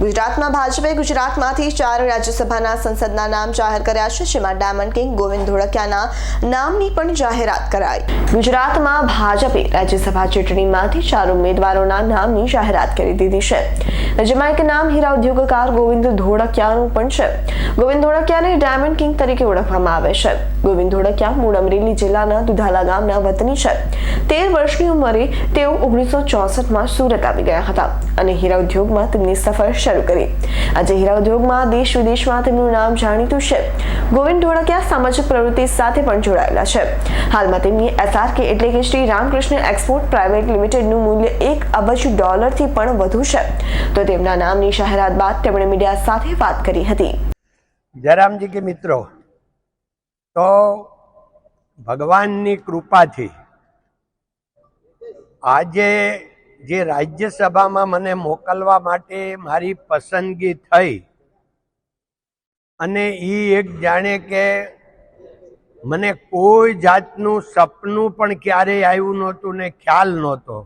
ગુજરાતમાં ભાજપે ગુજરાતમાંથી ચાર રાજ્યસભાના સંસદના નામ જાહેર કર્યા છે, જેમાં ડાયમંડ કિંગ ગોવિંદ ધોળકિયાના નામની પણ જાહેરાત કરાઈ. ગુજરાતમાં ભાજપે રાજ્યસભા ચૂંટણીમાંથી ચાર ઉમેદવારોના નામની જાહેરાત કરી દીધી છે. જેમાં એક નામ હીરા ઉદ્યોગકાર ગોવિંદ ધોળકિયાનું પણ છે. ગોવિંદ ધોળકિયાને ડાયમંડ કિંગ તરીકે ઓળખવામાં આવે છે. ગોવિંદ ધોળકિયા મૂળ અમરેલી જિલ્લાના દુધાલા ગામના વતની છે. તેર વર્ષની ઉંમરે તેઓ ઓગણીસો ચોસઠમાં સુરત આવી ગયા હતા અને હીરા ઉદ્યોગમાં તેમની સફર શરૂ કરી. આજે હીરા ઉદ્યોગમાં દેશ વિદેશમાં તેમનું નામ જાણીતું છે. ગોવિંદ ધોળકિયા સામાજિક પ્રવૃત્તિ સાથે પણ જોડાયેલા છે. હાલમાં તેમની એસઆરકે એટલે કે શ્રી રામકૃષ્ણ એક્સપોર્ટ પ્રાઇવેટ લિમિટેડનું મૂલ્ય એક અબજ ડોલરથી પણ વધુ છે. તો તેમના નામની જાહેરાત બાદ તેમણે મીડિયા સાથે વાત કરી હતી. જયરામજી કે મિત્રો, તો ભગવાનની કૃપાથી આજે જે રાજ્યસભામાં મને મોકલવા માટે મારી પસંદગી થઈ, અને એ એક જાણે કે મને કોઈ જાતનું સપનું પણ ક્યારેય આવ્યું નહોતું ને ખ્યાલ નહોતો.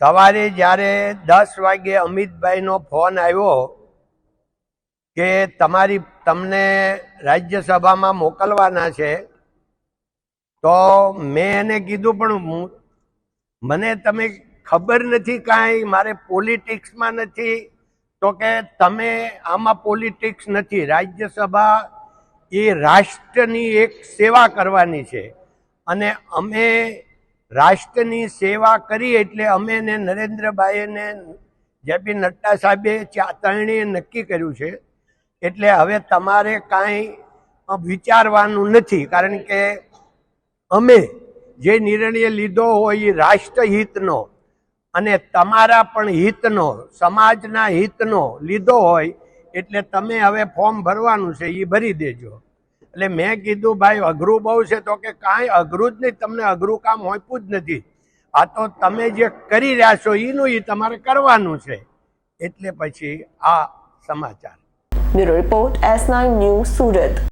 સવારે જ્યારે દસ વાગે અમિતભાઈનો ફોન આવ્યો કે તમારી, તમને રાજ્યસભામાં મોકલવાના છે, તો મેં એને કીધું, પણ મને તમે ખબર નથી કાંઈ, મારે પોલિટિક્સમાં નથી. તો કે તમે આમાં પોલિટિક્સ નથી. રાજ્યસભા એ રાષ્ટ્રની એક સેવા કરવાની છે. અને અમે રાષ્ટ્રની સેવા કરી એટલે અમે ને નરેન્દ્રભાઈને જેપી નડ્ડા સાહેબે ચાતરણીએ નક્કી કર્યું છે. એટલે હવે તમારે કાંઈ વિચારવાનું નથી. કારણ કે અમે જે નિર્ણય લીધો હોય એ રાષ્ટ્રહિતનો અને તમારા પણ હિતનો, સમાજના હિતનો લીધો હોય, એટલે તમે હવે ફોર્મ ભરવાનું છે એ ભરી દેજો. એટલે મેં કીધું, ભાઈ, અઘરું બહુ છે. તો કે, કાંઈ અઘરું જ નહીં, તમને અઘરું કામ હોઈપું જ નથી. આ તો તમે જે કરી રહ્યા છો એનું એ તમારે કરવાનું છે. એટલે પછી આ સમાચાર. Bureau report S nine news Surat.